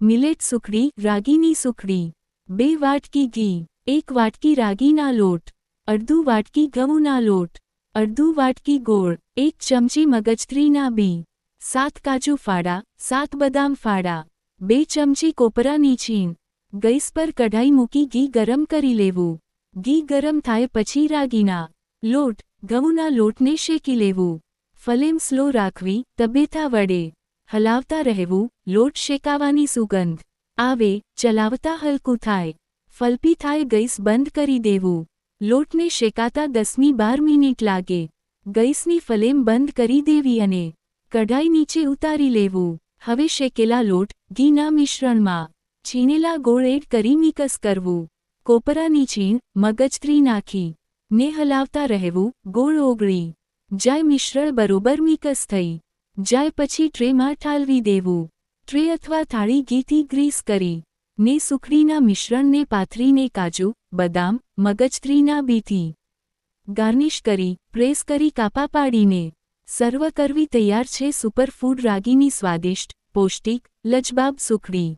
Millet સુખડી રાગીની સુખડી બે વાટકી ઘી એક વાટકી રાગીના લોટ અડધું વાટકી ઘઉંના લોટ અડધું વાટકી ગોળ એક ચમચી મગજત્રીના બી સાત કાજુ ફાડા સાત બદામ ફાડા બે ચમચી કોપરાની છીણ ગેસ પર કઢાઈ મૂકી ઘી ગરમ કરી લેવું ઘી ગરમ થાય પછી રાગીના લોટ ઘઉંના લોટને શેકી લેવું ફલેમ સ્લો રાખવી તબેથા વડે હલાવતા રહેવું, લોટ શેકાવાની સુગંધ. આવે, ચલાવતા હલકું થાય. ફલપી થાય ગેસ બંધ કરી દેવું. લોટને શેકાતા દસમી બાર મિનિટ લાગે. ગેસની ફલેમ બંધ કરી દેવી અને કઢાઈ નીચે ઉતારી લેવું. હવે શેકેલા લોટ, ઘીના મિશ્રણમાં. છીનેલા ગોળ એડ કરી મિક્સ કરવું. કોપરાની છીણ, મગજત્રી નાખી. ને હલાવતા રહેવું, ગોળ ઓગળી. જાય મિશ્રણ બરોબર મિક્સ થઈ. જાય પછી ટ્રેમાં ઠાલવી દેવું. ટ્રે અથવા થાળી ઘીથી ગ્રીસ કરી. ને સુખડીના મિશ્રણને પાથરીને કાજુ, બદામ, મગજત્રીના બીથી ગાર્નિશ કરી, પ્રેસ કરી કાપા પાડીને સર્વ કરવી તૈયાર છે. સુપરફૂડ રાગીની સ્વાદિષ્ટ, પૌષ્ટિક, લજબાબ સુખડી.